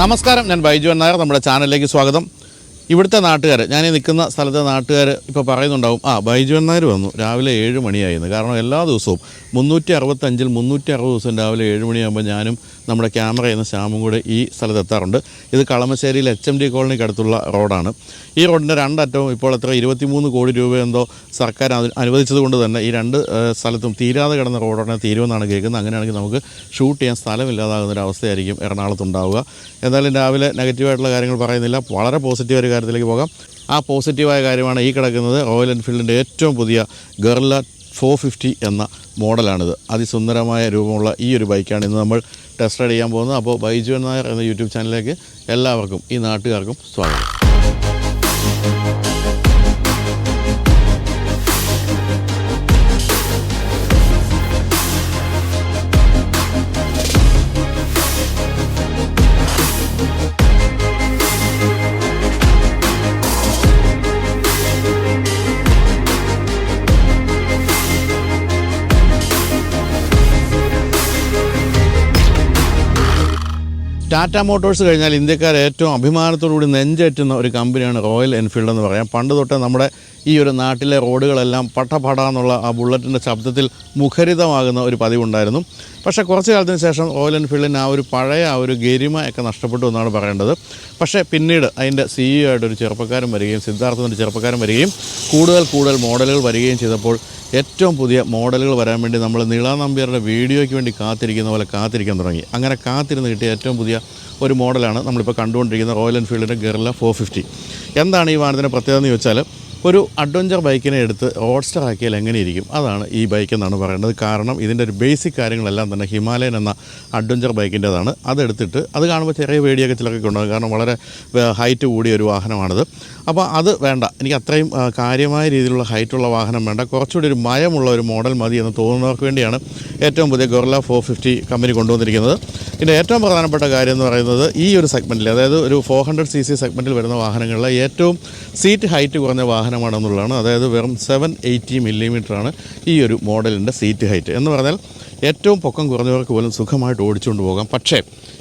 നമസ്കാരം ഞാൻ ബൈജു നായർ നമ്മുടെ ചാനലിലേക്ക് സ്വാഗതം. ഇവിടുത്തെ നാട്ടുകാർ ഞാൻ ഈ നിൽക്കുന്ന സ്ഥലത്തെ നാട്ടുകാർ ഇപ്പോൾ പറയുന്നുണ്ടാവും ആ ബൈജു നായർ വന്നു രാവിലെ ഏഴ് മണിയായിരുന്നു കാരണം എല്ലാ ദിവസവും മുന്നൂറ്റി അറുപത്തഞ്ചിൽ മുന്നൂറ്റി അറുപത് ദിവസം രാവിലെ ഏഴ് മണിയാകുമ്പോൾ ഞാനും നമ്മുടെ ക്യാമറ എന്ന ശ്യാമും കൂടെ ഈ സ്ഥലത്ത് എത്താറുണ്ട്. ഇത് കളമശ്ശേരിയിൽ എച്ച് എം ഡി കോളനിക്ക് അടുത്തുള്ള റോഡാണ്. ഈ റോഡിന്റെ രണ്ടറ്റവും ഇപ്പോൾ എത്ര? ഇരുപത്തിമൂന്ന് കോടി രൂപ എന്തോ സർക്കാർ അനുവദിച്ചതുകൊണ്ട് അനുവദിച്ചത് കൊണ്ട് തന്നെ ഈ രണ്ട് സ്ഥലത്തും തീരാതെ കിടന്ന റോഡാണ് തീരുമെന്നാണ് കേൾക്കുന്നത്. അങ്ങനെയാണെങ്കിൽ നമുക്ക് ഷൂട്ട് ചെയ്യാൻ സ്ഥലമില്ലാതാകുന്ന ഒരു അവസ്ഥയായിരിക്കും എറണാകുളത്ത് ഉണ്ടാവുക. എന്തായാലും രാവിലെ നെഗറ്റീവായിട്ടുള്ള കാര്യങ്ങൾ പറയുന്നില്ല. വളരെ പോസിറ്റീവ് ഒരു കാര്യത്തിലേക്ക് പോകാം. ആ പോസിറ്റീവായ കാര്യമാണ് ഈ കിടക്കുന്നത് റോയൽ എൻഫീൽഡിന്റെ ഏറ്റവും പുതിയ ഗർല ഫോർ ഫിഫ്റ്റി എന്ന മോഡലാണിത്. അതിസുന്ദരമായ രൂപമുള്ള ഈ ഒരു ബൈക്കാണ് ഇന്ന് നമ്മൾ ടെസ്റ്റ് റൈഡ് ചെയ്യാൻ പോകുന്നത്. അപ്പോൾ ബൈജു നായർ എന്ന യൂട്യൂബ് ചാനലിലേക്ക് എല്ലാവർക്കും ഈ നാട്ടുകാർക്കും സ്വാഗതം. ടാറ്റ മോട്ടോഴ്സ് കഴിഞ്ഞാൽ ഇന്ത്യക്കാർ ഏറ്റവും അഭിമാനത്തോടുകൂടി നെഞ്ചേറ്റുന്ന ഒരു കമ്പനിയാണ് റോയൽ എൻഫീൽഡ് എന്ന് പറയാം. പണ്ട് തൊട്ടേ നമ്മുടെ ഈ ഒരു നാട്ടിലെ റോഡുകളെല്ലാം പട്ടപട എന്നുള്ള ആ ബുള്ളറ്റിന്റെ ശബ്ദത്തിൽ മുഖരിതമാകുന്ന ഒരു പതിവുണ്ടായിരുന്നു. പക്ഷേ കുറച്ച് കാലത്തിന് ശേഷം റോയൽ എൻഫീൽഡിന് ആ ഒരു പഴയ ആ ഒരു ഗരിമ ഒക്കെ നഷ്ടപ്പെട്ടു എന്നാണ് പറയേണ്ടത്. പക്ഷേ പിന്നീട് അതിന്റെ സിഇഒ ആയിട്ട് ഒരു ചെറുപ്പക്കാരൻ വരികയും സിദ്ധാർത്ഥ ചെറുപ്പക്കാരൻ വരികയും കൂടുതൽ കൂടുതൽ മോഡലുകൾ വരികയും ചെയ്തപ്പോൾ ഏറ്റവും പുതിയ മോഡലുകൾ വരാൻ വേണ്ടി നമ്മൾ നീള നമ്പ്യാരുടെ വീഡിയോയ്ക്ക് വേണ്ടി കാത്തിരിക്കുന്ന പോലെ കാത്തിരിക്കാൻ തുടങ്ങി. അങ്ങനെ കാത്തിരുന്ന് കിട്ടിയ ഏറ്റവും പുതിയ ഒരു മോഡലാണ് നമ്മളിപ്പോൾ കണ്ടുകൊണ്ടിരിക്കുന്ന റോയൽ എൻഫീൽഡിന്റെ ഗെറില ഫോർ ഫിഫ്റ്റി. എന്താണ് ഈ വാഹനത്തിന്റെ പ്രത്യേകത എന്ന് ചോദിച്ചാൽ ഒരു അഡ്വഞ്ചർ ബൈക്കിനെ എടുത്ത് റോഡ്സ്റ്റർ ആക്കിയാൽ എങ്ങനെ ഇരിക്കും അതാണ് ഈ ബൈക്ക് എന്നാണ് പറയുന്നത്. കാരണം ഇതിന്റെ ഒരു ബേസിക് കാര്യങ്ങളെല്ലാം തന്നെ ഹിമാലയൻ എന്ന അഡ്വഞ്ചർ ബൈക്കിന്റെതാണ്. അതെടുത്തിട്ട് അത് കാണുമ്പോൾ ചെറിയ പേടിയൊക്കെ ചിലർക്ക് ഉണ്ടാകും. കാരണം വളരെ ഹൈറ്റ് കൂടിയ ഒരു വാഹനമാണിത്. അപ്പോൾ അത് വേണ്ട. എനിക്ക് അത്രയും കാര്യമായ രീതിയിലുള്ള ഹൈറ്റുള്ള വാഹനം വേണ്ട. കുറച്ചുകൂടി ഒരു മയമുള്ള ഒരു മോഡൽ മതി എന്ന് തോന്നുന്നവർക്ക് വേണ്ടിയാണ് ഏറ്റവും പുതിയ ഗൊർല ഫോർ ഫിഫ്റ്റി കമ്പനി കൊണ്ടുവന്നിരിക്കുന്നത്. ഇതിന്റെ ഏറ്റവും പ്രധാനപ്പെട്ട കാര്യം എന്ന് പറയുന്നത് ഈ ഒരു സെഗ്മെന്റിൽ അതായത് ഒരു ഫോർ ഹൺഡ്രഡ് സി സി സെഗ്മെന്റിൽ വരുന്ന വാഹനങ്ങളിലെ ഏറ്റവും സീറ്റ് ഹൈറ്റ് കുറഞ്ഞ വാഹനമാണെന്നുള്ളതാണ് അതായത് വെറും സെവൻ എയ്റ്റി മില്ലിമീറ്ററാണ് ഈ ഒരു മോഡലിന്റെ സീറ്റ് ഹൈറ്റ് എന്ന് പറഞ്ഞാൽ ഏറ്റവും പൊക്കം കുറഞ്ഞവർക്ക് പോലും സുഖമായിട്ട് ഓടിച്ചുകൊണ്ട് പോകാം. പക്ഷേ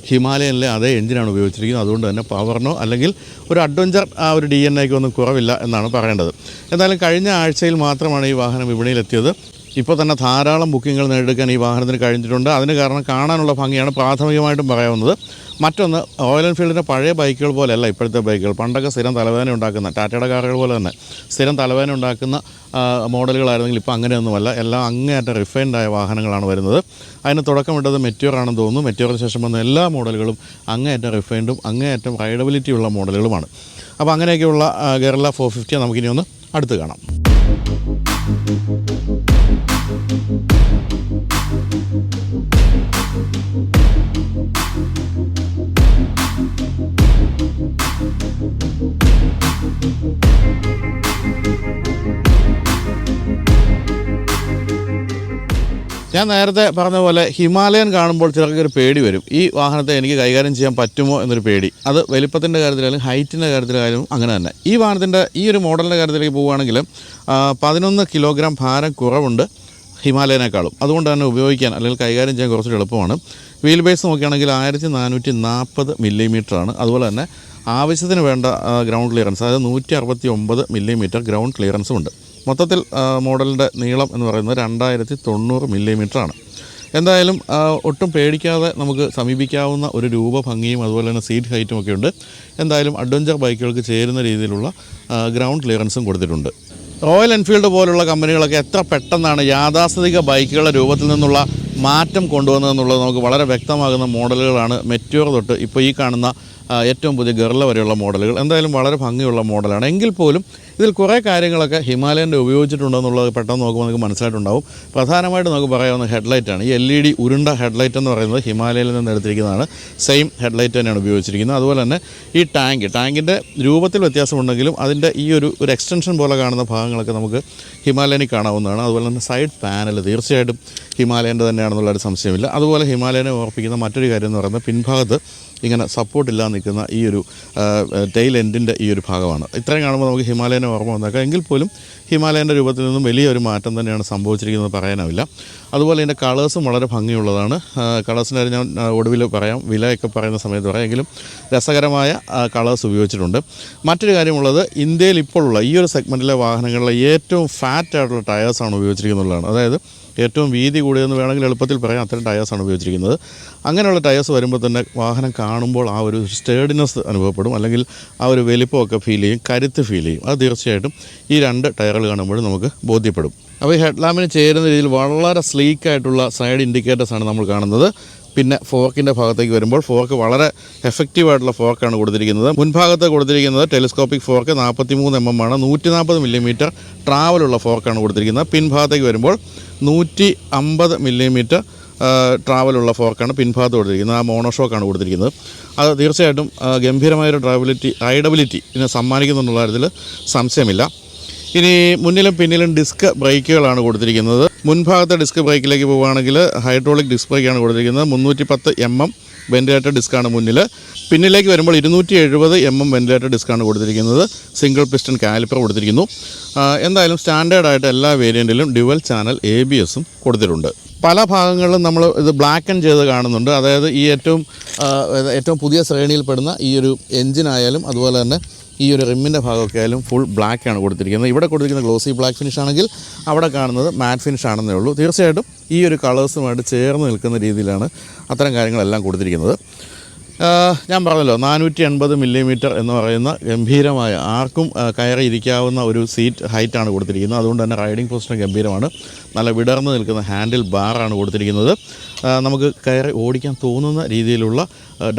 ഹിമാലയനിലെ അതേ എഞ്ചിനാണ് ഉപയോഗിച്ചിരിക്കുന്നത്. അതുകൊണ്ട് തന്നെ പവറിനോ അല്ലെങ്കിൽ ഒരു അഡ്വഞ്ചർ ആ ഒരു ഡി എൻ എക്കൊന്നും കുറവില്ല എന്നാണ് പറയേണ്ടത്. എന്തായാലും കഴിഞ്ഞ ആഴ്ചയിൽ മാത്രമാണ് ഈ വാഹനം വിപണിയിലെത്തിയത്. ഇപ്പോൾ തന്നെ ധാരാളം ബുക്കിങ്ങുകൾ നേടിയെടുക്കാൻ ഈ വാഹനത്തിന് കഴിഞ്ഞിട്ടുണ്ട്. അതിന് കാരണം കാണാനുള്ള ഭംഗിയാണ് പ്രാഥമികമായിട്ടും പറയാവുന്നത്. മറ്റൊന്ന് റോയൽ എൻഫീൽഡിന്റെ പഴയ ബൈക്കുകൾ പോലെയല്ല ഇപ്പോഴത്തെ ബൈക്കുകൾ. പണ്ടൊക്കെ സ്ഥിരം തലവേദന ഉണ്ടാക്കുന്ന ടാറ്റയുടെ കാറുകൾ പോലെ തന്നെ സ്ഥിരം തലവേദന ഉണ്ടാക്കുന്ന മോഡലുകളായിരുന്നെങ്കിൽ ഇപ്പോൾ അങ്ങനെയൊന്നുമല്ല. എല്ലാം അങ്ങേയറ്റം റിഫൈൻഡായ വാഹനങ്ങളാണ് വരുന്നത്. അതിന് തുടക്കമിട്ടത് മെറ്റ്യൂർ ആണെന്ന് തോന്നുന്നു. മെറ്റ്യൂറിന് ശേഷം വന്ന എല്ലാ മോഡലുകളും അങ്ങേയറ്റം റിഫൈൻഡും അങ്ങേയറ്റം റൈഡബിലിറ്റി ഉള്ള മോഡലുകളുമാണ്. അപ്പോൾ അങ്ങനെയൊക്കെയുള്ള ഗെറല ഫോർ ഫിഫ്റ്റി നമുക്കിനി ഒന്ന് അടുത്ത് കാണാം. ഞാൻ നേരത്തെ പറഞ്ഞ പോലെ ഹിമാലയൻ കാണുമ്പോൾ ചിലർക്ക് ഒരു പേടി വരും. ഈ വാഹനത്തെ എനിക്ക് കൈകാര്യം ചെയ്യാൻ പറ്റുമോ എന്നൊരു പേടി. അത് വലിപ്പത്തിന്റെ കാര്യത്തിലായാലും ഹൈറ്റിന്റെ കാര്യത്തിലായാലും അങ്ങനെ തന്നെ. ഈ വാഹനത്തിന്റെ ഈ ഒരു മോഡലിന്റെ കാര്യത്തിലേക്ക് പോവുകയാണെങ്കിൽ പതിനൊന്ന് കിലോഗ്രാം ഭാരം കുറവുണ്ട് ഹിമാലയനേക്കാളും. അതുകൊണ്ട് തന്നെ ഉപയോഗിക്കാൻ അല്ലെങ്കിൽ കൈകാര്യം ചെയ്യാൻ കുറച്ചുകൂടി എളുപ്പമാണ്. വീൽ ബേസ് നോക്കുകയാണെങ്കിൽ ആയിരത്തി നാനൂറ്റി നാൽപ്പത് മില്ലിമീറ്ററാണ്. അതുപോലെ തന്നെ ആവശ്യത്തിന് വേണ്ട ഗ്രൗണ്ട് ക്ലിയറൻസ് അതായത് നൂറ്റി അറുപത്തി ഒമ്പത് മില്ലിമീറ്റർ ഗ്രൗണ്ട് ക്ലിയറൻസും ഉണ്ട്. മൊത്തത്തിൽ മോഡലിന്റെ നീളം എന്ന് പറയുന്നത് രണ്ടായിരത്തി തൊണ്ണൂറ് മില്ലിമീറ്ററാണ്. എന്തായാലും ഒട്ടും പേടിക്കാതെ നമുക്ക് സമീപിക്കാവുന്ന ഒരു രൂപഭംഗിയും അതുപോലെ തന്നെ സീറ്റ് ഹൈറ്റും ഒക്കെ ഉണ്ട്. എന്തായാലും അഡ്വഞ്ചർ ബൈക്കുകൾക്ക് ചേരുന്ന രീതിയിലുള്ള ഗ്രൗണ്ട് ക്ലിയറൻസും കൊടുത്തിട്ടുണ്ട്. റോയൽ എൻഫീൽഡ് പോലുള്ള കമ്പനികളൊക്കെ എത്ര പെട്ടെന്നാണ് യാഥാസ്ഥിതിക ബൈക്കുകളുടെ രൂപത്തിൽ നിന്നുള്ള മാറ്റം കൊണ്ടുവന്നതെന്നുള്ളത് നമുക്ക് വളരെ വ്യക്തമാകുന്ന മോഡലുകളാണ് മെറ്റ്യൂർ തൊട്ട് ഇപ്പോൾ ഈ കാണുന്ന ഏറ്റവും പുതിയ ഗർല വരെയുള്ള മോഡലുകൾ. എന്തായാലും വളരെ ഭംഗിയുള്ള മോഡലാണ്. എങ്കിൽ പോലും ഇതിൽ കുറേ കാര്യങ്ങളൊക്കെ ഹിമാലയന്റെ ഉപയോഗിച്ചിട്ടുണ്ടെന്നുള്ളത് പെട്ടെന്ന് നോക്കുമ്പോൾ നമുക്ക് മനസ്സിലായിട്ടുണ്ടാവും. പ്രധാനമായിട്ട് നമുക്ക് പറയാവുന്ന ഹെഡ്ലൈറ്റാണ് ഈ എൽ ഇ ഡി ഉരുണ്ട ഹെഡ്ലൈറ്റ് എന്ന് പറയുന്നത് ഹിമാലയയിൽ നിന്ന് എടുത്തിരിക്കുന്നതാണ്. സെയിം ഹെഡ്ലൈറ്റ് തന്നെയാണ് ഉപയോഗിച്ചിരിക്കുന്നത്. അതുപോലെ തന്നെ ഈ ടാങ്ക് ടാങ്കിന്റെ രൂപത്തിൽ വ്യത്യാസമുണ്ടെങ്കിലും അതിന്റെ ഈ ഒരു ഒരു എക്സ്റ്റൻഷൻ പോലെ കാണുന്ന ഭാഗങ്ങളൊക്കെ നമുക്ക് ഹിമാലയനിൽ കാണാവുന്നതാണ്. അതുപോലെ തന്നെ സൈഡ് പാനൽ തീർച്ചയായിട്ടും ഹിമാലയന്റെ തന്നെയാണ്. തന്നെയാണെന്നുള്ള ഒരു സംശയമില്ല. അതുപോലെ ഹിമാലയനെ ഓർപ്പിക്കുന്ന മറ്റൊരു കാര്യം എന്ന് പറയുന്നത് പിൻഭാഗത്ത് ഇങ്ങനെ സപ്പോർട്ടില്ലാതെ നിൽക്കുന്ന ഈ ഒരു ടെയിൽ എൻഡിന്റെ ഈ ഒരു ഭാഗമാണ്. ഇത്രയും കാണുമ്പോൾ നമുക്ക് ഹിമാലയനെ ഓർമ്മ വന്നേക്കാം. എങ്കിൽ പോലും ഹിമാലയന്റെ രൂപത്തിൽ നിന്നും വലിയൊരു മാറ്റം തന്നെയാണ് സംഭവിച്ചിരിക്കുന്നത് പറയാനാവില്ല. അതുപോലെ ഇതിന്റെ കളേഴ്സും വളരെ ഭംഗിയുള്ളതാണ്. കളേഴ്സിന്റെ ഞാൻ ഒടുവിൽ പറയാം. വിലയൊക്കെ പറയുന്ന സമയത്ത് പറയാം. എങ്കിലും രസകരമായ കളേഴ്സ് ഉപയോഗിച്ചിട്ടുണ്ട്. മറ്റൊരു കാര്യമുള്ളത് ഇന്ത്യയിൽ ഇപ്പോഴുള്ള ഈ ഒരു സെഗ്മെന്റിലെ വാഹനങ്ങളിലെ ഏറ്റവും ഫാറ്റ് ആയിട്ടുള്ള ടയേഴ്സാണ് ഉപയോഗിച്ചിരിക്കുന്നുള്ളതാണ് അതായത് ഏറ്റവും വീതി കൂടിയതെന്ന് വേണമെങ്കിൽ എളുപ്പത്തിൽ പറയാം. അത്തരം ടയേഴ്സാണ് ഉപയോഗിച്ചിരിക്കുന്നത്. അങ്ങനെയുള്ള ടയേഴ്സ് വരുമ്പോൾ തന്നെ വാഹനം കാണുമ്പോൾ ആ ഒരു സ്റ്റേഡിനെസ് അനുഭവപ്പെടും. അല്ലെങ്കിൽ ആ ഒരു വലിപ്പമൊക്കെ ഫീൽ ചെയ്യും കരുത്ത് ഫീൽ ചെയ്യും. അത് തീർച്ചയായിട്ടും ഈ രണ്ട് ടയറുകൾ കാണുമ്പോഴും നമുക്ക് ബോധ്യപ്പെടും. അപ്പോൾ ഈ ഹെഡ് ലാമ്പിന് ചേരുന്ന രീതിയിൽ വളരെ സ്ലീക്കായിട്ടുള്ള സൈഡ് ഇൻഡിക്കേറ്റേഴ്സാണ് നമ്മൾ കാണുന്നത്. പിന്നെ ഫോർക്കിന്റെ ഭാഗത്തേക്ക് വരുമ്പോൾ ഫോർക്ക് വളരെ എഫക്റ്റീവായിട്ടുള്ള ഫോർക്കാണ് കൊടുത്തിരിക്കുന്നത്. മുൻഭാഗത്ത് കൊടുത്തിരിക്കുന്നത് ടെലിസ്കോപ്പിക് ഫോർക്ക് നാൽപ്പത്തി മൂന്ന് എം എം ആണ്. നൂറ്റി നാൽപ്പത് മില്ലിമീറ്റർ ട്രാവലുള്ള ഫോർക്കാണ് കൊടുത്തിരിക്കുന്നത്. പിൻഭാഗത്തേക്ക് വരുമ്പോൾ നൂറ്റി അമ്പത് മില്ലിമീറ്റർ ട്രാവലുള്ള ഫോർക്കാണ് പിൻഭാഗത്ത് കൊടുത്തിരിക്കുന്നത്. ആ മോണോഷോക്കാണ് കൊടുത്തിരിക്കുന്നത്. അത് തീർച്ചയായിട്ടും ഗംഭീരമായൊരു ഡ്രൈവബിലിറ്റി റൈഡബിലിറ്റി ഇതിനെ സമ്മാനിക്കുന്നുന്നുള്ള കാര്യത്തിൽ സംശയമില്ല. ഇനി മുന്നിലും പിന്നിലും ഡിസ്ക് ബ്രേക്കുകളാണ് കൊടുത്തിരിക്കുന്നത്. മുൻഭാഗത്തെ ഡിസ്ക് ബ്രേക്കിലേക്ക് പോവുകയാണെങ്കിൽ ഹൈഡ്രോളിക് ഡിസ്ക് ബ്രേക്കാണ് കൊടുത്തിരിക്കുന്നത്. മുന്നൂറ്റി പത്ത് എം എം വെന്റിലേറ്റർ ഡിസ്ക്കാണ് മുന്നിൽ പിന്നിലേക്ക് വരുമ്പോൾ ഇരുന്നൂറ്റി എഴുപത് എം എം വെന്റിലേറ്റർ ഡിസ്ക്കാണ് കൊടുത്തിരിക്കുന്നത്. സിംഗിൾ പിസ്റ്റൺ കാലിപ്പർ കൊടുത്തിരിക്കുന്നു. എന്തായാലും സ്റ്റാൻഡേർഡായിട്ട് എല്ലാ വേരിയന്റിലും ഡ്യുവൽ ചാനൽ എ ബി എസും കൊടുത്തിട്ടുണ്ട്. പല ഭാഗങ്ങളിലും നമ്മൾ ഇത് ബ്ലാക്ക് ആൻഡ് ചെയ്ത് കാണുന്നുണ്ട്. അതായത് ഈ ഏറ്റവും ഏറ്റവും പുതിയ ശ്രേണിയിൽപ്പെടുന്ന ഈ ഒരു എഞ്ചിനായാലും അതുപോലെ തന്നെ ഈ ഒരു റിമ്മിന്റെ ഭാഗമൊക്കെ ആയാലും ഫുൾ ബ്ലാക്ക് ആണ് കൊടുത്തിരിക്കുന്നത്. ഇവിടെ കൊടുത്തിരിക്കുന്ന ഗ്ലോസി ബ്ലാക്ക് ഫിനിഷ് ആണെങ്കിൽ അവിടെ കാണുന്നത് മാറ്റ് ഫിനിഷ് ആണെന്നേ ഉള്ളൂ. തീർച്ചയായിട്ടും ഈ ഒരു കളേഴ്സുമായിട്ട് ചേർന്ന് നിൽക്കുന്ന രീതിയിലാണ് അത്തരം കാര്യങ്ങളെല്ലാം കൊടുത്തിരിക്കുന്നത്. ഞാൻ പറഞ്ഞല്ലോ നാനൂറ്റി എൺപത് മില്ലിമീറ്റർ എന്ന് പറയുന്ന ഗംഭീരമായ ആർക്കും കയറിയിരിക്കാവുന്ന ഒരു സീറ്റ് ഹൈറ്റാണ് കൊടുത്തിരിക്കുന്നത്. അതുകൊണ്ട് തന്നെ റൈഡിംഗ് പൊസിഷൻ ഗംഭീരമാണ്. നല്ല വിടർന്ന് നിൽക്കുന്ന ഹാൻഡിൽ ബാറാണ് കൊടുത്തിരിക്കുന്നത്. നമുക്ക് കയറി ഓടിക്കാൻ തോന്നുന്ന രീതിയിലുള്ള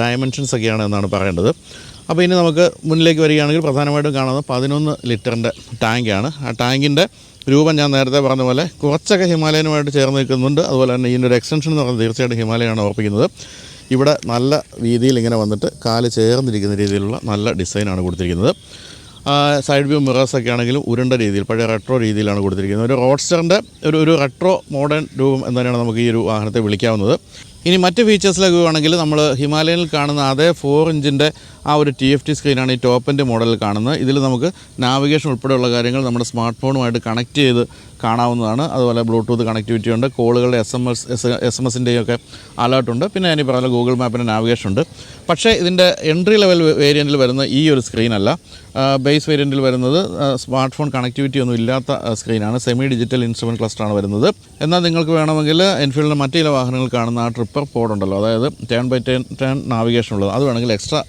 ഡയമെൻഷൻസ് ഒക്കെയാണ് എന്നാണ് പറയേണ്ടത്. അപ്പോൾ ഇനി നമുക്ക് മുന്നിലേക്ക് വരികയാണെങ്കിൽ പ്രധാനമായിട്ടും കാണുന്നത് പതിനൊന്ന് ലിറ്ററിന്റെ ടാങ്കാണ് ആ ടാങ്കിന്റെ രൂപം ഞാൻ നേരത്തെ പറഞ്ഞ പോലെ കുറച്ചൊക്കെ ഹിമാലയനുമായിട്ട് ചേർന്ന് നിൽക്കുന്നുണ്ട്. അതുപോലെ തന്നെ ഇതിന്റെ ഒരു എക്സ്റ്റൻഷൻ എന്ന് പറഞ്ഞാൽ തീർച്ചയായിട്ടും ഹിമാലയമാണ് ഓർപ്പിക്കുന്നത്. ഇവിടെ നല്ല രീതിയിൽ ഇങ്ങനെ വന്നിട്ട് കാൽ ചേർന്നിരിക്കുന്ന രീതിയിലുള്ള നല്ല ഡിസൈനാണ് കൊടുത്തിരിക്കുന്നത്. സൈഡ് വ്യൂ മിറേഴ്സൊക്കെ ആണെങ്കിലും ഉരുണ്ട രീതിയിൽ പഴയ റെട്രോ രീതിയിലാണ് കൊടുത്തിരിക്കുന്നത്. ഒരു റോഡ്സ്റ്ററിന്റെ ഒരു ഒരു റെട്രോ മോഡേൺ രൂപം എന്ന് തന്നെയാണ് നമുക്ക് ഈ ഒരു വാഹനത്തെ വിളിക്കാവുന്നത്. ഇനി മറ്റ് ഫീച്ചേഴ്സിലേക്ക് ആണെങ്കിൽ നമ്മൾ ഹിമാലയനിൽ കാണുന്ന അതേ ഫോർ ഇഞ്ചിന്റെ ആ ഒരു ടി എഫ് ടി സ്ക്രീനാണ് ഈ ടോപ്പിന്റെ മോഡലിൽ കാണുന്നത്. ഇതിൽ നമുക്ക് നാവിഗേഷൻ ഉൾപ്പെടെയുള്ള കാര്യങ്ങൾ നമ്മുടെ സ്മാർട്ട് ഫോണുമായിട്ട് കണക്ട് ചെയ്ത് കാണാവുന്നതാണ്. അതുപോലെ ബ്ലൂടൂത്ത് കണക്ടിവിറ്റി ഉണ്ട്. കോളുകളുടെ S M S S M എസിന്റെയും ഒക്കെ അലേർട്ടുണ്ട് പിന്നെ ഞാൻ ഈ പറഞ്ഞ ഗൂഗിൾ മാപ്പിന്റെ നാവിഗേഷൻ ഉണ്ട്. പക്ഷേ ഇതിന്റെ എൻട്രി ലെവൽ വേരിയന്റിൽ വരുന്ന ഈ ഒരു സ്ക്രീനല്ല ബേസ് വേരിയന്റിൽ വരുന്നത് സ്മാർട്ട് ഫോൺ കണക്ടിവിറ്റി ഒന്നും ഇല്ലാത്ത സ്ക്രീനാണ് സെമി ഡിജിറ്റൽ ഇൻസ്ട്രുമെന്റ് ക്ലസ്റ്ററാണ് വരുന്നത്. എന്നാൽ നിങ്ങൾക്ക് വേണമെങ്കിൽ എൻഫീൽഡിന്റെ മറ്റു ചില വാഹനങ്ങൾ കാണുന്ന ആ ട്രിപ്പർ പോഡ് ഉണ്ടല്ലോ. അതായത് turn by turn turn navigation ഉള്ളത്. അത് വേണമെങ്കിൽ എക്സ്ട്രാ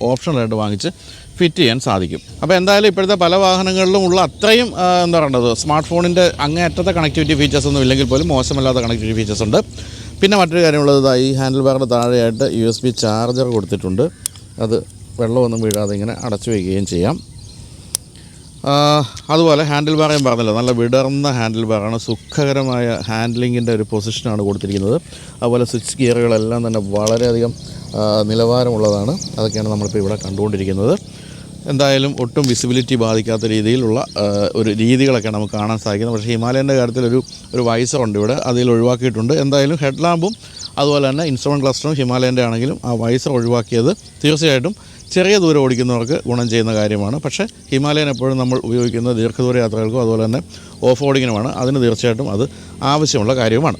ഓപ്ഷണലായിട്ട് വാങ്ങിച്ച് ഫിറ്റ് ചെയ്യാൻ സാധിക്കും. അപ്പോൾ എന്തായാലും ഇപ്പോഴത്തെ പല വാഹനങ്ങളിലും ഉള്ള അത്രയും എന്താ പറയുന്നത് സ്മാർട്ട് ഫോണിന്റെ അങ്ങേയറ്റത്തെ കണക്ടിവിറ്റി ഫീച്ചേഴ്സ് ഒന്നും ഇല്ലെങ്കിൽ പോലും മോശമല്ലാത്ത കണക്ടിവിറ്റി ഫീച്ചേഴ്സ് ഉണ്ട്. പിന്നെ മറ്റൊരു കാര്യമുള്ളത് ഈ ഹാൻഡിൽ ബാറിന്റെ താഴെയായിട്ട് യു എസ് ബി ചാർജർ കൊടുത്തിട്ടുണ്ട്. അത് വെള്ളമൊന്നും വീഴാതെ ഇങ്ങനെ അടച്ചു വയ്ക്കുകയും ചെയ്യാം. അതുപോലെ ഹാൻഡിൽ ബാർ ഞാൻ പറഞ്ഞല്ലോ നല്ല വിടർന്ന ഹാൻഡിൽ ബാറാണ് സുഖകരമായ ഹാൻഡ്ലിങ്ങിന്റെ ഒരു പൊസിഷനാണ് കൊടുത്തിരിക്കുന്നത്. അതുപോലെ സ്വിച്ച് ഗിയറുകളെല്ലാം തന്നെ വളരെയധികം നിലവാരമുള്ളതാണ്. അതൊക്കെയാണ് നമ്മളിപ്പോൾ ഇവിടെ കണ്ടുകൊണ്ടിരിക്കുന്നത്. എന്തായാലും ഒട്ടും വിസിബിലിറ്റി ബാധിക്കാത്ത രീതിയിലുള്ള ഒരു രീതികളൊക്കെ നമുക്ക് കാണാൻ സാധിക്കുന്നത് പക്ഷേ ഹിമാലയന്റെ കാര്യത്തിൽ ഒരു ഒരു വൈസറുണ്ട് ഇവിടെ. അതിൽ ഒഴിവാക്കിയിട്ടുണ്ട്. എന്തായാലും ഹെഡ് ലാമ്പും അതുപോലെ തന്നെ ഇൻസ്ട്രുമെന്റ് ക്ലസ്റ്ററും ഹിമാലയന്റെ ആണെങ്കിലും ആ വൈസർ ഒഴിവാക്കിയത് തീർച്ചയായിട്ടും ചെറിയ ദൂരം ഓടിക്കുന്നവർക്ക് ഗുണം ചെയ്യുന്ന കാര്യമാണ്. പക്ഷേ ഹിമാലയൻ എപ്പോഴും നമ്മൾ ഉപയോഗിക്കുന്ന ദീർഘദൂര യാത്രകൾക്കും അതുപോലെ തന്നെ ഓഫ് റോഡിങ്ങിനുമാണ് അതിന് തീർച്ചയായിട്ടും അത് ആവശ്യമുള്ള കാര്യവുമാണ്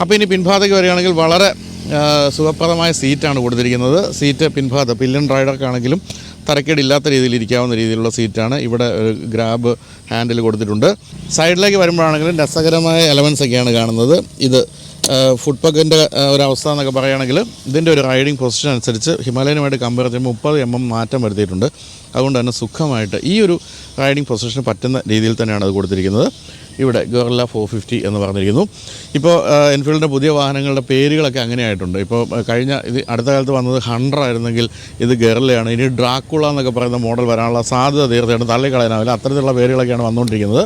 അപ്പോൾ ഇനി പിൻഭാഗത്തേക്ക് വരികയാണെങ്കിൽ വളരെ സുഖപ്രദമായ സീറ്റാണ് കൊടുത്തിരിക്കുന്നത്. സീറ്റ് പിൻഭാഗത്ത് പില്ലൻ റൈഡർക്കാണെങ്കിലും തരക്കേടില്ലാത്ത രീതിയിൽ ഇരിക്കാവുന്ന രീതിയിലുള്ള സീറ്റാണ് ഇവിടെ ഒരു ഗ്രാബ് ഹാൻഡിൽ കൊടുത്തിട്ടുണ്ട്. സൈഡിലേക്ക് വരുമ്പോഴാണെങ്കിലും രസകരമായ എലമെൻസ് ഒക്കെയാണ് കാണുന്നത്. ഇത് ഫുഡ് പക്കിന്റെ ഒരവസ്ഥ എന്നൊക്കെ പറയുകയാണെങ്കിൽ ഇതിന്റെ ഒരു റൈഡിങ് പൊസിഷൻ അനുസരിച്ച് ഹിമാലയനുമായിട്ട് കമ്പയർ ചെയ്യുമ്പോൾ മുപ്പത് എം എം മാറ്റം വരുത്തിയിട്ടുണ്ട്. അതുകൊണ്ട് തന്നെ സുഖമായിട്ട് ഈ ഒരു റൈഡിങ് പൊസിഷന് പറ്റുന്ന രീതിയിൽ തന്നെയാണ് അത് കൊടുത്തിരിക്കുന്നത്. ഇവിടെ ഗോറില്ല ഫോർ ഫിഫ്റ്റി എന്ന് പറഞ്ഞിരിക്കുന്നു. ഇപ്പോൾ എൻഫീൽഡിന്റെ പുതിയ വാഹനങ്ങളുടെ പേരുകളൊക്കെ അങ്ങനെ ആയിട്ടുണ്ട് ഇപ്പോൾ കഴിഞ്ഞ ഇത് അടുത്ത കാലത്ത് വന്നത് ഹൺഡ്ര ആയിരുന്നെങ്കിൽ ഇത് ഗെറിലയാണ് ഇനി ഡ്രാക്കുള എന്നൊക്കെ പറയുന്ന മോഡൽ വരാനുള്ള സാധ്യത തീർച്ചയായിട്ടും തള്ളിക്കളയാനാവില്ല. അത്തരത്തിലുള്ള പേരുകളൊക്കെയാണ് വന്നുകൊണ്ടിരിക്കുന്നത്.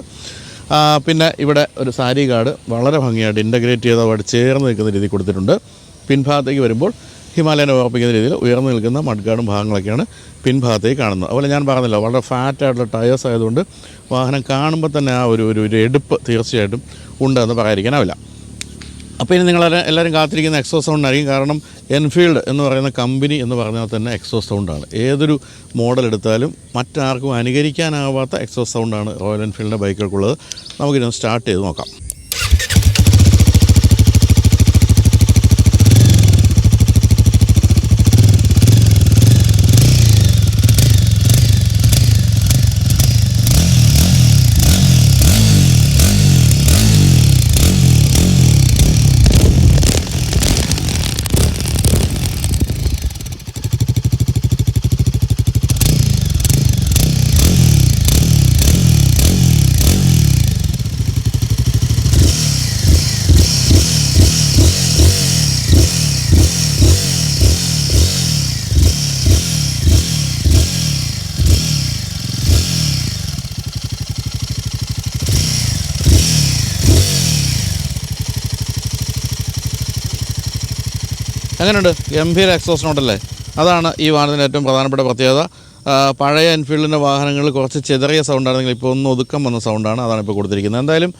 പിന്നെ ഇവിടെ ഒരു സാരി കാർഡ് വളരെ ഭംഗിയായിട്ട് ഇന്റഗ്രേറ്റ് ചെയ്തതുമായിട്ട് ചേർന്ന് നിൽക്കുന്ന രീതി കൊടുത്തിട്ടുണ്ട്. പിൻഭാഗത്തേക്ക് വരുമ്പോൾ ഹിമാലയനെ ഓർപ്പിക്കുന്ന രീതിയിൽ ഉയർന്നു നിൽക്കുന്ന മഡ്ഗാർഡും ഭാഗങ്ങളൊക്കെയാണ് പിൻഭാഗത്തേക്ക് കാണുന്നത്. അതുപോലെ ഞാൻ പറഞ്ഞല്ലോ വളരെ ഫാറ്റായിട്ടുള്ള ടയേഴ്സ് ആയതുകൊണ്ട് വാഹനം കാണുമ്പോൾ തന്നെ ആ ഒരു ഒരു എടുപ്പ് തീർച്ചയായിട്ടും ഉണ്ടെന്ന് പറയാതിരിക്കാനാവില്ല. അപ്പോൾ ഇനി നിങ്ങൾ എല്ലാവരും കാത്തിരിക്കുന്ന എക്സോ സൗണ്ട് ആയിരിക്കും. കാരണം എൻഫീൽഡ് എന്ന് പറയുന്ന കമ്പനി എന്ന് പറഞ്ഞാൽ തന്നെ എക്സോ സൗണ്ടാണ് ഏതൊരു മോഡൽ എടുത്താലും മറ്റാർക്കും അനുകരിക്കാനാവാത്ത എക്സോ സൗണ്ടാണ് റോയൽ എൻഫീൽഡിന്റെ ബൈക്കുകൾക്കുള്ളത് നമുക്കിതൊന്ന് സ്റ്റാർട്ട് ചെയ്ത് നോക്കാം. എങ്ങനെയുണ്ട്? ഗംഭീര എക്സോസ് നോട്ടല്ലേ അതാണ് ഈ വാഹനത്തിന്റെ ഏറ്റവും പ്രധാനപ്പെട്ട പ്രത്യേകത. പഴയ എൻഫീൽഡിന്റെ വാഹനങ്ങളിൽ കുറച്ച് ചെതറിയ സൗണ്ടാണെങ്കിൽ ഇപ്പോൾ ഒന്ന് ഒതുക്കം വന്ന സൗണ്ടാണ് അതാണ് ഇപ്പോൾ കൊടുത്തിരിക്കുന്നത്. എന്തായാലും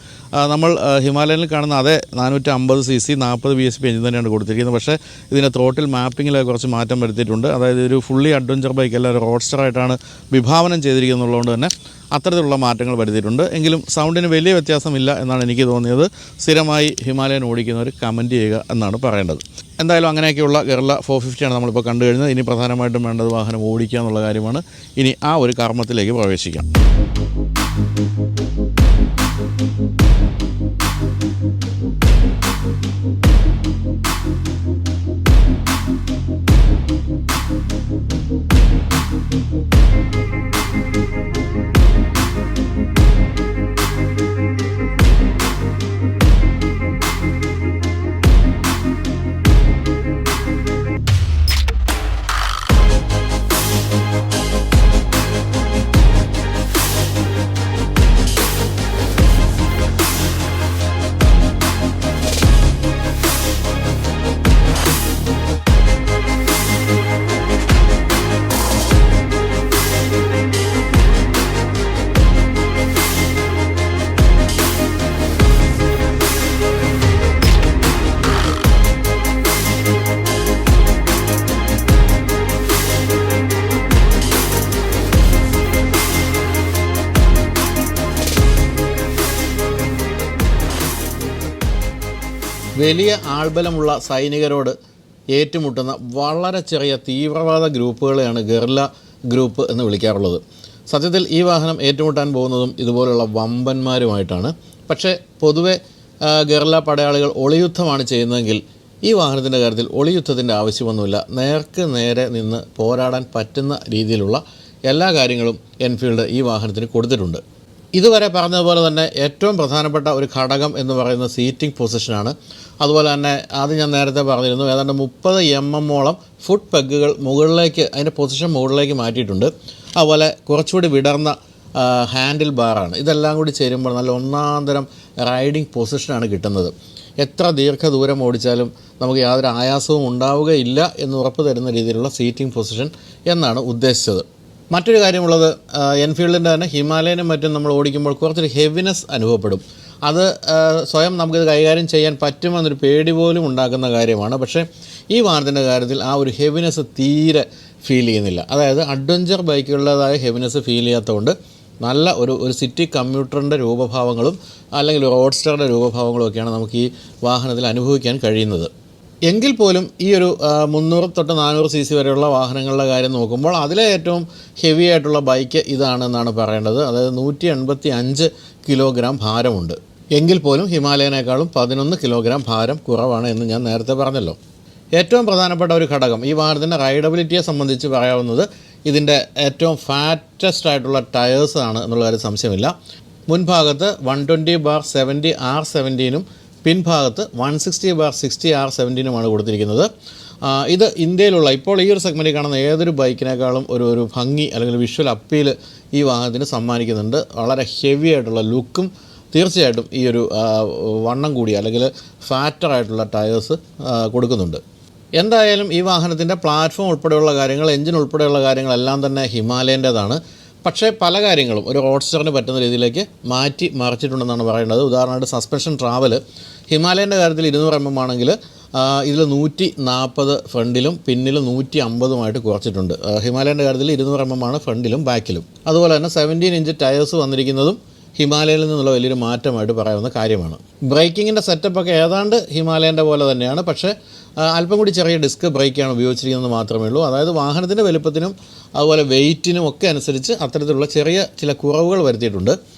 നമ്മൾ ഹിമാലയനിൽ കാണുന്ന അതേ നാനൂറ്റി അമ്പത് സി സി നാൽപ്പത് ബി എസ് പി എഞ്ചിൻ തന്നെയാണ് കൊടുത്തിരിക്കുന്നത്. പക്ഷേ ഇതിന്റെ ത്രോട്ടിൽ മാപ്പിങ്ങിൽ കുറച്ച് മാറ്റം വരുത്തിയിട്ടുണ്ട്. അതായത് ഒരു ഫുള്ളി അഡ്വഞ്ചർ ബൈക്ക് അല്ല ഒരു റോഡ്സ്റ്ററായിട്ടാണ് വിഭാവനം ചെയ്തിരിക്കുന്നുള്ളതുകൊണ്ട് തന്നെ അത്തരത്തിലുള്ള മാറ്റങ്ങൾ വരുത്തിയിട്ടുണ്ട്. എങ്കിലും സൗണ്ടിന് വലിയ വ്യത്യാസമില്ല എന്നാണ് എനിക്ക് തോന്നിയത്. സ്ഥിരമായി ഹിമാലയൻ ഓടിക്കുന്നവർ കമന്റ് ചെയ്യുക എന്നാണ് പറയേണ്ടത്. എന്തായാലും അങ്ങനെയൊക്കെയുള്ള ഗർല ഫോർ ഫിഫ്റ്റിയാണ് നമ്മളിപ്പോൾ കണ്ടു കഴിഞ്ഞത്. ഇനി പ്രധാനമായിട്ടും വേണ്ടത് വാഹനം ഓടിക്കുക എന്നുള്ള കാര്യമാണ്. ഇനി ആ ഒരു കർമ്മത്തിലേക്ക് പ്രവേശിക്കാം. വലിയ ആൾബലമുള്ള സൈനികരോട് ഏറ്റുമുട്ടുന്ന വളരെ ചെറിയ തീവ്രവാദ ഗ്രൂപ്പുകളെയാണ് ഗെർല ഗ്രൂപ്പ് എന്ന് വിളിക്കാറുള്ളത്. സത്യത്തിൽ ഈ വാഹനം ഏറ്റുമുട്ടാൻ പോകുന്നതും ഇതുപോലുള്ള വമ്പന്മാരുമായിട്ടാണ്. പക്ഷേ പൊതുവെ ഗെർല പടയാളികൾ ഒളിയുദ്ധമാണ് ചെയ്യുന്നതെങ്കിൽ ഈ വാഹനത്തിന്റെ കാര്യത്തിൽ ഒളിയുദ്ധത്തിന്റെ ആവശ്യമൊന്നുമില്ല. നേർക്ക് നേരെ നിന്ന് പോരാടാൻ പറ്റുന്ന രീതിയിലുള്ള എല്ലാ കാര്യങ്ങളും എൻഫീൽഡ് ഈ വാഹനത്തിന് കൊടുത്തിട്ടുണ്ട്. ഇതുവരെ പറഞ്ഞതുപോലെ തന്നെ ഏറ്റവും പ്രധാനപ്പെട്ട ഒരു ഘടകം എന്ന് പറയുന്ന സീറ്റിംഗ് പൊസിഷനാണ് അതുപോലെ തന്നെ അത് ഞാൻ നേരത്തെ പറഞ്ഞിരുന്നു ഏതാണ്ട് മുപ്പത് എം എമ്മോളം ഫുഡ് പെഗുകൾ മുകളിലേക്ക് അതിന്റെ പൊസിഷൻ മുകളിലേക്ക് മാറ്റിയിട്ടുണ്ട്. അതുപോലെ കുറച്ചുകൂടി വിടർന്ന ഹാൻഡിൽ ബാറാണ് ഇതെല്ലാം കൂടി ചേരുമ്പോൾ നല്ല ഒന്നാന്തരം റൈഡിംഗ് പൊസിഷനാണ് കിട്ടുന്നത്. എത്ര ദീർഘദൂരം ഓടിച്ചാലും നമുക്ക് യാതൊരു ആയാസവും ഉണ്ടാവുകയില്ല എന്ന് ഉറപ്പ് തരുന്ന രീതിയിലുള്ള സീറ്റിംഗ് പൊസിഷൻ എന്നാണ് ഉദ്ദേശിച്ചത്. മറ്റൊരു കാര്യമുള്ളത് എൻഫീൽഡിന്റെ തന്നെ ഹിമാലയനും മറ്റും നമ്മൾ ഓടിക്കുമ്പോൾ കുറച്ചൊരു ഹെവിനെസ് അനുഭവപ്പെടും. അത് സ്വയം നമുക്കിത് കൈകാര്യം ചെയ്യാൻ പറ്റുമെന്നൊരു പേടി പോലും ഉണ്ടാക്കുന്ന കാര്യമാണ്. പക്ഷേ ഈ വാഹനത്തിന്റെ കാര്യത്തിൽ ആ ഒരു ഹെവിനെസ് തീരെ ഫീൽ ചെയ്യുന്നില്ല. അതായത് അഡ്വഞ്ചർ ബൈക്കുകളുടേതായ ഹെവിനെസ് ഫീൽ ചെയ്യാത്തതുകൊണ്ട് നല്ല ഒരു ഒരു സിറ്റി കമ്പ്യൂട്ടറിന്റെ രൂപഭാവങ്ങളും അല്ലെങ്കിൽ റോഡ്സ്റ്ററുടെ രൂപഭാവങ്ങളും ഒക്കെയാണ് നമുക്ക് ഈ വാഹനത്തിൽ അനുഭവിക്കാൻ കഴിയുന്നത്. എങ്കിൽ പോലും ഈ ഒരു മുന്നൂറ് തൊട്ട് നാനൂറ് സി സി വരെയുള്ള വാഹനങ്ങളുടെ കാര്യം നോക്കുമ്പോൾ അതിലെ ഏറ്റവും ഹെവി ആയിട്ടുള്ള ബൈക്ക് ഇതാണെന്നാണ് പറയേണ്ടത്. അതായത് നൂറ്റി എൺപത്തി അഞ്ച് കിലോഗ്രാം ഭാരമുണ്ട്. എങ്കിൽ പോലും ഹിമാലയനേക്കാളും പതിനൊന്ന് കിലോഗ്രാം ഭാരം കുറവാണ് എന്ന് ഞാൻ നേരത്തെ പറഞ്ഞല്ലോ. ഏറ്റവും പ്രധാനപ്പെട്ട ഒരു ഘടകം ഈ വാഹനത്തിന്റെ റൈഡബിലിറ്റിയെ സംബന്ധിച്ച് പറയാവുന്നത് ഇതിന്റെ ഏറ്റവും ഫാറ്റസ്റ്റ് ആയിട്ടുള്ള ടയേഴ്സ് ആണ് എന്നുള്ള കാര്യം സംശയമില്ല. മുൻഭാഗത്ത് one twenty bar seventy R സെവന്റീനും പിൻഭാഗത്ത് one sixty bar sixty R സെവന്റീനുമാണ് കൊടുത്തിരിക്കുന്നത്. ഇത് ഇന്ത്യയിലുള്ള ഇപ്പോൾ ഈ ഒരു സെഗ്മെന്റിൽ കാണുന്ന ഏതൊരു ബൈക്കിനേക്കാളും ഒരു ഒരു ഭംഗി അല്ലെങ്കിൽ വിഷ്വൽ അപ്പീൽ ഈ വാഹനത്തിന് സമ്മാനിക്കുന്നുണ്ട്. വളരെ ഹെവി ആയിട്ടുള്ള ലുക്കും തീർച്ചയായിട്ടും ഈ ഒരു വണ്ണം കൂടിയ അല്ലെങ്കിൽ ഫാറ്ററായിട്ടുള്ള ടയേഴ്സ് കൊടുക്കുന്നുണ്ട്. എന്തായാലും ഈ വാഹനത്തിന്റെ പ്ലാറ്റ്ഫോം ഉൾപ്പെടെയുള്ള കാര്യങ്ങൾ എഞ്ചിൻ ഉൾപ്പെടെയുള്ള കാര്യങ്ങളെല്ലാം തന്നെ ഹിമാലയന്റേതാണ് പക്ഷേ പല കാര്യങ്ങളും ഒരു റോഡ്സ്റ്ററിന് പറ്റുന്ന രീതിയിലേക്ക് മാറ്റി മറിച്ചിട്ടുണ്ടെന്നാണ് പറയുന്നത്. ഉദാഹരണമായിട്ട് സസ്പെൻഷൻ ട്രാവൽ ഹിമാലയന്റെ കാര്യത്തിൽ ഇരുന്നൂറ് എം എം ആണെങ്കിൽ ഇതിൽ നൂറ്റി നാൽപ്പത് ഫ്രണ്ടിലും പിന്നിലും നൂറ്റി അമ്പതുമായിട്ട് കുറച്ചിട്ടുണ്ട്. ഹിമാലയന്റെ കാര്യത്തിൽ ഇരുന്നൂറ് എം എം ആണ് ഫ്രണ്ടിലും ബാക്കിലും. അതുപോലെ തന്നെ സെവന്റീൻ ഇഞ്ച് ടയേഴ്സ് വന്നിരിക്കുന്നതും ഹിമാലയയിൽ നിന്നുള്ള വലിയൊരു മാറ്റമായിട്ട് പറയാവുന്ന കാര്യമാണ്. ബ്രേക്കിങ്ങിന്റെ സെറ്റപ്പൊക്കെ ഏതാണ്ട് ഹിമാലയന്റെ പോലെ തന്നെയാണ്. പക്ഷേ അല്പം കൂടി ചെറിയ ഡിസ്ക് ബ്രേക്കാണ് ഉപയോഗിച്ചിരിക്കുന്നത് മാത്രമേ ഉള്ളൂ. അതായത് വാഹനത്തിന്റെ വലുപ്പത്തിനും അതുപോലെ വെയിറ്റിനും ഒക്കെ അനുസരിച്ച് അത്തരത്തിലുള്ള ചെറിയ ചില കുറവുകൾ വരുത്തിയിട്ടുണ്ട്.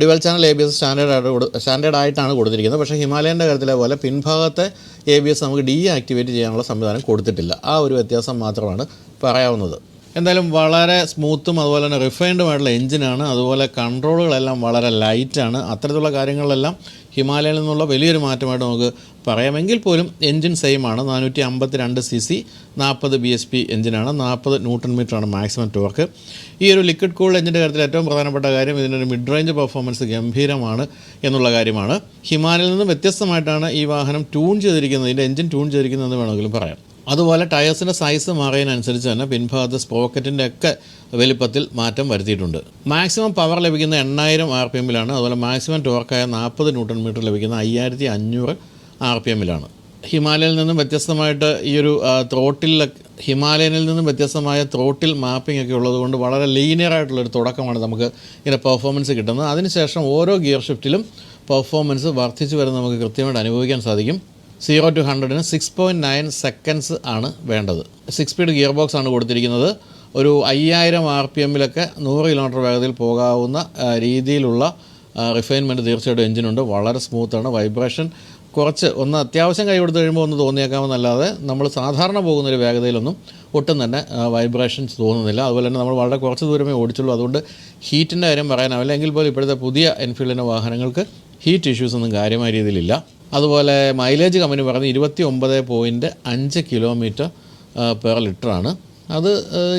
Dual channel A B S standard standard ആയിട്ടാണ് കൊടുത്തിരിക്കുന്നത്. പക്ഷേ ഹിമാലയന്റെ കാര്യത്തിലെ പോലെ പിൻഭാഗത്തെ എ ബി എസ് നമുക്ക് ഡീ ആക്ടിവേറ്റ് ചെയ്യാനുള്ള സംവിധാനം കൊടുത്തിട്ടില്ല. ആ ഒരു വ്യത്യാസം മാത്രമാണ് പറയാവുന്നത്. എന്തായാലും വളരെ സ്മൂത്തും അതുപോലെ തന്നെ റിഫൈൻഡുമായിട്ടുള്ള എഞ്ചിനാണ് അതുപോലെ കൺട്രോളുകളെല്ലാം വളരെ ലൈറ്റാണ് അത്തരത്തിലുള്ള കാര്യങ്ങളിലെല്ലാം ഹിമാലയയിൽ നിന്നുള്ള വലിയൊരു മാറ്റമായിട്ട് നമുക്ക് പറയാമെങ്കിൽ പോലും എൻജിൻ സെയിം ആണ്. നാനൂറ്റി അമ്പത്തി രണ്ട് സി സി നാൽപ്പത് ബി എസ് പി എഞ്ചിനാണ് നാൽപ്പത് ന്യൂട്ടൺ മീറ്ററാണ് മാക്സിമം ടോർക്ക് ഈ ഒരു ലിക്വിഡ് കൂൾ എഞ്ചിന്റെ കാര്യത്തിൽ ഏറ്റവും പ്രധാനപ്പെട്ട കാര്യം ഇതിനൊരു മിഡ് റേഞ്ച് പെർഫോമൻസ് ഗംഭീരമാണ് എന്നുള്ള കാര്യമാണ്. ഹിമാലയിൽ നിന്നും വ്യത്യസ്തമായിട്ടാണ് ഈ വാഹനം ട്യൂൺ ചെയ്തിരിക്കുന്നത്. ഇതിന്റെ എഞ്ചിൻ ട്യൂൺ ചെയ്തിരിക്കുന്നതെന്ന് വേണമെങ്കിലും പറയാം. അതുപോലെ ടയേഴ്സിന്റെ സൈസ് മാറിയതിനനുസരിച്ച് തന്നെ പിൻഭാഗത്ത് സ്പോക്കറ്റിന്റെ ഒക്കെ വലിപ്പത്തിൽ മാറ്റം വരുത്തിയിട്ടുണ്ട്. മാക്സിമം പവർ ലഭിക്കുന്ന എണ്ണായിരം ആർ പി എമ്മിലാണ് അതുപോലെ മാക്സിമം ടോർക്കായ നാൽപ്പത് ന്യൂട്ടൺ മീറ്റർ ലഭിക്കുന്ന അയ്യായിരത്തി അഞ്ഞൂറ് ആർ പി എമ്മിലാണ്. ഹിമാലയയിൽ നിന്നും വ്യത്യസ്തമായിട്ട് ഈ ഒരു ത്രോട്ടിൽ ഹിമാലയനിൽ നിന്നും വ്യത്യസ്തമായ ത്രോട്ടിൽ മാപ്പിംഗ് ഒക്കെ ഉള്ളതുകൊണ്ട് വളരെ ലീനിയർ ആയിട്ടുള്ളൊരു തുടക്കമാണ് നമുക്ക് ഇതിന്റെ പെർഫോമൻസ് കിട്ടുന്നത്. അതിനുശേഷം ഓരോ ഗിയർ ഷിഫ്റ്റിലും പെർഫോമൻസ് വർദ്ധിച്ചു വരുന്നത് നമുക്ക് കൃത്യമായിട്ട് അനുഭവിക്കാൻ സാധിക്കും. സീറോ ടു ഹൺഡ്രഡിന് സിക്സ് പോയിന്റ് നയൻ സെക്കൻഡ്സ് ആണ് വേണ്ടത്. സിക്സ് സ്പീഡ് ഗിയർ ബോക്സ് ആണ് കൊടുത്തിരിക്കുന്നത്. ഒരു അയ്യായിരം ആർ പി എമ്മിലൊക്കെ നൂറ് കിലോമീറ്റർ വേഗതയിൽ പോകാവുന്ന രീതിയിലുള്ള റിഫൈൻമെന്റ് തീർച്ചയായിട്ടും എഞ്ചിനുണ്ട് വളരെ സ്മൂത്താണ് വൈബ്രേഷൻ കുറച്ച് ഒന്ന് അത്യാവശ്യം കൈ കൊടുത്ത് കഴിയുമ്പോൾ ഒന്ന് തോന്നിയേക്കാമെന്നല്ലാതെ നമ്മൾ സാധാരണ പോകുന്നൊരു വേഗതയിലൊന്നും ഒട്ടും തന്നെ വൈബ്രേഷൻസ് തോന്നുന്നില്ല. അതുപോലെ തന്നെ നമ്മൾ വളരെ കുറച്ച് ദൂരമേ ഓടിച്ചുള്ളൂ. അതുകൊണ്ട് ഹീറ്റിന്റെ കാര്യം പറയാനാവില്ല എങ്കിൽ പോലും ഇപ്പോഴത്തെ പുതിയ എൻഫീൽഡിന്റെ വാഹനങ്ങൾക്ക് ഹീറ്റ് ഇഷ്യൂസ് ഒന്നും കാര്യമായ രീതിയിലില്ല. അതുപോലെ മൈലേജ് കമ്പനി പറഞ്ഞ് ഇരുപത്തി ഒമ്പത് പോയിന്റ് അഞ്ച് കിലോമീറ്റർ പെർ ലിറ്ററാണ് അത്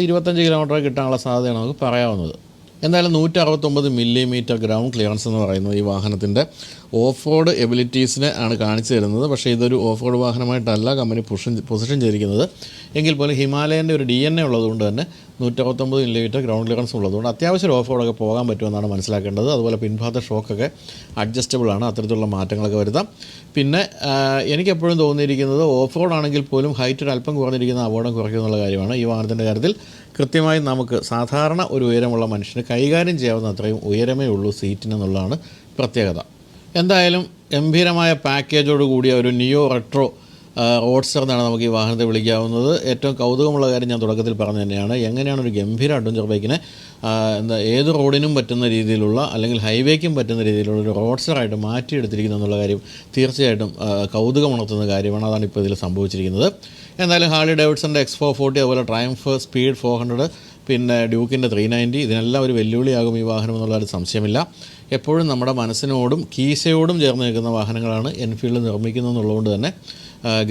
ഇരുപത്തഞ്ച് കിലോമീറ്റർ കിട്ടാനുള്ള സാധ്യതയാണ് നമുക്ക് പറയാവുന്നത്. എന്തായാലും നൂറ്റി അറുപത്തൊമ്പത് മില്ലിമീറ്റർ ഗ്രൗണ്ട് ക്ലിയറൻസ് എന്ന് പറയുന്നത് ഈ വാഹനത്തിന്റെ ഓഫ് റോഡ് എബിലിറ്റീസിനെ ആണ് കാണിച്ചു തരുന്നത്. പക്ഷേ ഇതൊരു ഓഫ് റോഡ് വാഹനമായിട്ടല്ല കമ്പനി പൊസിഷൻ പൊസിഷൻ ചെയ്തിരിക്കുന്നത്. എങ്കിൽ പോലും ഹിമാലയന്റെ ഒരു ഡി എൻ എ ഉള്ളതുകൊണ്ട് തന്നെ നൂറ്ററുപത്തൊമ്പത് മില്ലിമീറ്റർ ഗ്രൗണ്ട് ക്ലിയറൻസ് ഉള്ളതുകൊണ്ട് അത്യാവശ്യം ഓഫ് റോഡൊക്കെ പോകാൻ പറ്റുമെന്നാണ് മനസ്സിലാക്കേണ്ടത്. അതുപോലെ പിൻഭാഗത്തെ ഷോക്കൊക്കെ അഡ്ജസ്റ്റബിൾ ആണ്. അത്തരത്തിലുള്ള മാറ്റങ്ങളൊക്കെ വരുത്താം. പിന്നെ എനിക്കെപ്പോഴും തോന്നിയിരിക്കുന്നത് ഓഫ് റോഡ് ആണെങ്കിൽ പോലും ഹൈറ്റ് അല്പം കുറഞ്ഞിരിക്കുന്ന അപകടം കുറയ്ക്കും എന്നുള്ള കാര്യമാണ് ഈ വാഹനത്തിന്റെ കാര്യത്തിൽ കൃത്യമായി നമുക്ക് സാധാരണ ഒരു ഉയരമുള്ള മനുഷ്യന് കൈകാര്യം ചെയ്യാവുന്ന അത്രയും ഉയരമേ ഉള്ളൂ സീറ്റിനെന്നുള്ളതാണ് പ്രത്യേകത. എന്തായാലും ഗംഭീരമായ പാക്കേജോട് കൂടിയ ഒരു നിയോ റെട്രോ റോഡ്സ്റ്റർ എന്നാണ് നമുക്ക് ഈ വാഹനത്തെ വിളിക്കാവുന്നത്. ഏറ്റവും കൗതുകമുള്ള കാര്യം ഞാൻ തുടക്കത്തിൽ പറഞ്ഞു തന്നെയാണ്. എങ്ങനെയാണ് ഒരു ഗംഭീര അഡ്വഞ്ചർ ബൈക്കിനെ എന്താ ഏത് റോഡിനും പറ്റുന്ന രീതിയിലുള്ള അല്ലെങ്കിൽ ഹൈവേക്കും പറ്റുന്ന രീതിയിലുള്ള ഒരു റോഡ്സ്റ്ററായിട്ട് മാറ്റിയെടുത്തിരിക്കുന്നു എന്നുള്ള കാര്യം തീർച്ചയായിട്ടും കൗതുകമുണർത്തുന്ന കാര്യമാണ്. അതാണ് ഇപ്പോൾ ഇതിൽ സംഭവിച്ചിരിക്കുന്നത്. എന്തായാലും ഹാർലി ഡേവിഡ്സന്റെ എക്സ് ഫോർ ഫോർട്ടി അതുപോലെ ട്രയംഫ് സ്പീഡ് ഫോർ ഹൺഡ്രഡ് പിന്നെ ഡ്യൂക്കിന്റെ ത്രീ നയന്റി ഇതിനെല്ലാം ഒരു വെല്ലുവിളിയാകും ഈ വാഹനം എന്നുള്ള ഒരു സംശയമില്ല. എപ്പോഴും നമ്മുടെ മനസ്സിനോടും കീശയോടും ചേർന്ന് നിൽക്കുന്ന വാഹനങ്ങളാണ് എൻഫീൽഡ് നിർമ്മിക്കുന്നത് എന്നുള്ളതുകൊണ്ട് തന്നെ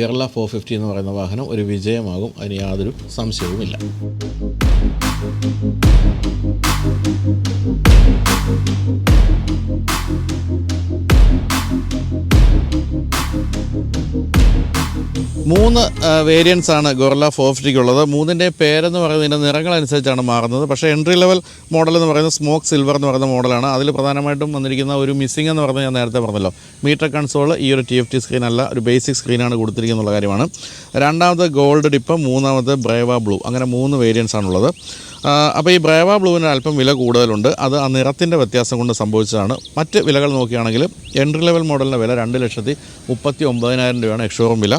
ഗെർല ഫോർ ഫിഫ്റ്റി എന്ന് പറയുന്ന വാഹനം ഒരു വിജയമാകും. അതിന് യാതൊരു സംശയവുമില്ല. മൂന്ന് വേരിയൻസ് ആണ് ഗൊറല ഉള്ളത് മൂന്നിന്റെ പേരെന്ന് പറയുന്നത് ഇതിന്റെ നിറങ്ങളനുസരിച്ചാണ് മാറുന്നത്. പക്ഷേ എൻട്രി ലെവൽ മോഡൽ എന്ന് പറയുന്നത് സ്മോക്ക് സിൽവർ എന്ന് പറയുന്ന മോഡലാണ് അതിൽ പ്രധാനമായിട്ടും വന്നിരിക്കുന്ന ഒരു മിസ്സിംഗ് എന്ന് പറഞ്ഞാൽ ഞാൻ നേരത്തെ പറഞ്ഞല്ലോ. മീറ്റർ കൺസോൾ ഈ ഒരു ടി എഫ് ടി സ്ക്രീൻ അല്ല ഒരു ബേസിക് സ്ക്രീനാണ് കൊടുത്തിരിക്കുന്ന കാര്യമാണ്. രണ്ടാമത് ഗോൾഡ് ഡിപ്പ് മൂന്നാമത് ബ്രേവ ബ്ലൂ അങ്ങനെ മൂന്ന് വേരിയൻസ് ആണുള്ളത്. അപ്പോൾ ഈ ബ്രേവ ബ്ലൂവിന് അല്പം വില കൂടുതലുണ്ട്. അത് ആ നിറത്തിന്റെ വ്യത്യാസം കൊണ്ട് സംഭവിച്ചതാണ്. മറ്റ് വിലകൾ നോക്കുകയാണെങ്കിൽ എൻട്രി ലെവൽ മോഡലിന്റെ വില രണ്ട് ലക്ഷത്തി മുപ്പത്തി ഒമ്പതിനായിരം രൂപയാണ്. എക്ഷോറും വില.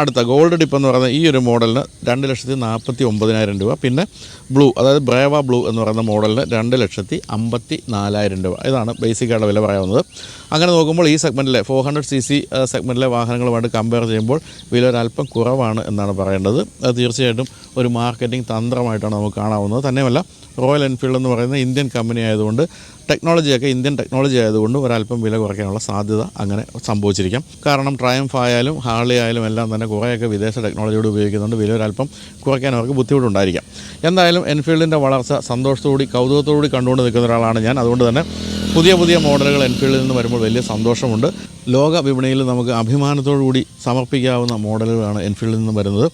അടുത്ത ഗോൾഡ് ഡിപ്പ് എന്ന് പറയുന്ന ഈ ഒരു മോഡലിന് രണ്ട് ലക്ഷത്തി നാൽപ്പത്തി ഒമ്പതിനായിരം രൂപ. പിന്നെ ബ്ലൂ അതായത് ബ്രേവ ബ്ലൂ എന്ന് പറയുന്ന മോഡലിന് രണ്ട് ലക്ഷത്തി അമ്പത്തി നാലായിരം രൂപ. ഇതാണ് ബേസിക്കായിട്ട് വില പറയാവുന്നത്. അങ്ങനെ നോക്കുമ്പോൾ ഈ സെഗ്മെന്റിലെ ഫോർ ഹൺഡ്രഡ് സി സി സെഗ്മെന്റിലെ വാഹനങ്ങളുമായിട്ട് കമ്പയർ ചെയ്യുമ്പോൾ വില ഒരല്പം കുറവാണ് എന്നാണ് പറയേണ്ടത്. അത് തീർച്ചയായിട്ടും ഒരു മാർക്കറ്റിംഗ് തന്ത്രമായിട്ടാണ് നമുക്ക് കാണാവുന്നത്. തന്നെയുമല്ല റോയൽ എൻഫീൽഡ് എന്ന് പറയുന്ന ഇന്ത്യൻ കമ്പനി ആയതുകൊണ്ട് ടെക്നോളജിയൊക്കെ ഇന്ത്യൻ ടെക്നോളജി ആയതുകൊണ്ട് ഒരല്പം വില കുറയ്ക്കാനുള്ള സാധ്യത അങ്ങനെ സംഭവിച്ചിരിക്കാം. കാരണം ട്രയംഫ് ആയാലും ഹാർളി ആയാലും എല്ലാം തന്നെ കുറേയൊക്കെ വിദേശ ടെക്നോളജിയോട് ഉപയോഗിക്കുന്നുണ്ട്. വില ഒരല്പം കുറയ്ക്കാൻ അവർക്ക് ബുദ്ധിമുട്ടുണ്ടായിരിക്കാം. എന്തായാലും എൻഫീൽഡിന്റെ വളർച്ച സന്തോഷത്തോടുകൂടി കൗതുകത്തോടുകൂടി കണ്ടുകൊണ്ട് നിൽക്കുന്ന ഒരാളാണ് ഞാൻ. അതുകൊണ്ട് തന്നെ പുതിയ പുതിയ മോഡലുകൾ എൻഫീൽഡിൽ നിന്ന് വരുമ്പോൾ വലിയ സന്തോഷമുണ്ട്. ലോക വിപണിയിൽ നമുക്ക് അഭിമാനത്തോടുകൂടി സമർപ്പിക്കാവുന്ന മോഡലുകളാണ് എൻഫീൽഡിൽ നിന്ന് വരുന്നത്.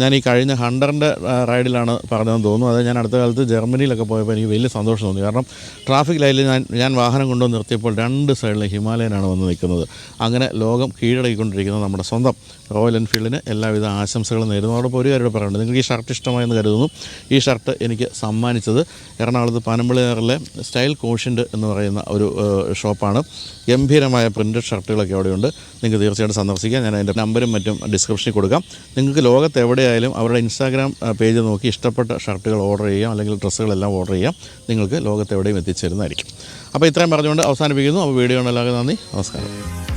ഞാൻ ഈ കഴിഞ്ഞ ഹണ്ടറിന്റെ റൈഡിലാണ് പറഞ്ഞതെന്ന് തോന്നുന്നു. അത് ഞാൻ അടുത്ത കാലത്ത് ജർമ്മനിയിലൊക്കെ പോയപ്പോൾ എനിക്ക് വലിയ സന്തോഷം തോന്നി. കാരണം ട്രാഫിക് ലൈനിൽ ഞാൻ ഞാൻ വാഹനം കൊണ്ടുവന്ന് നിർത്തിയപ്പോൾ രണ്ട് സൈഡിലും ഹിമാലയനാണ് വന്ന് നിൽക്കുന്നത്. അങ്ങനെ ലോകം കീഴടക്കിക്കൊണ്ടിരിക്കുന്ന നമ്മുടെ സ്വന്തം റോയൽ എൻഫീൽഡിന് എല്ലാവിധ ആശംസകളും നേരുന്നു. അതോടൊപ്പം ഒരു കാര്യം പറയുന്നുണ്ട് നിങ്ങൾക്ക് ഈ ഷർട്ട് ഇഷ്ടമായെന്ന് കരുതുന്നു. ഈ ഷർട്ട് എനിക്ക് സമ്മാനിച്ചത് എറണാകുളത്ത് പനമ്പിളിയാറിലെ സ്റ്റൈൽ കോഷ്യന്റ് എന്ന് പറയുന്ന ഒരു ഷോപ്പാണ്. ഗംഭീരമായ പ്രിന്റഡ് ഷർട്ടുകളൊക്കെ അവിടെയുണ്ട്. നിങ്ങൾക്ക് തീർച്ചയായിട്ടും സന്ദർശിക്കാം. ഞാൻ അതിന്റെ നമ്പരും മറ്റും ഡിസ്ക്രിപ്ഷനിൽ കൊടുക്കാം. നിങ്ങൾക്ക് ലോകത്ത് എവിടെയായാലും അവരുടെ ഇൻസ്റ്റാഗ്രാം പേജ് നോക്കി ഇഷ്ടപ്പെട്ട ഷർട്ടുകൾ ഓർഡർ ചെയ്യാം. അല്ലെങ്കിൽ ഡ്രസ്സുകളെല്ലാം ഓർഡർ ചെയ്യാം. നിങ്ങൾക്ക് ലോകത്ത് എവിടെയും എത്തിച്ചേരുന്നതായിരിക്കും. അപ്പോൾ ഇത്രയും പറഞ്ഞുകൊണ്ട് അവസാനിപ്പിക്കുന്നു. അപ്പോൾ വീഡിയോ ഉണ്ടെല്ലാം നന്ദി. നമസ്കാരം.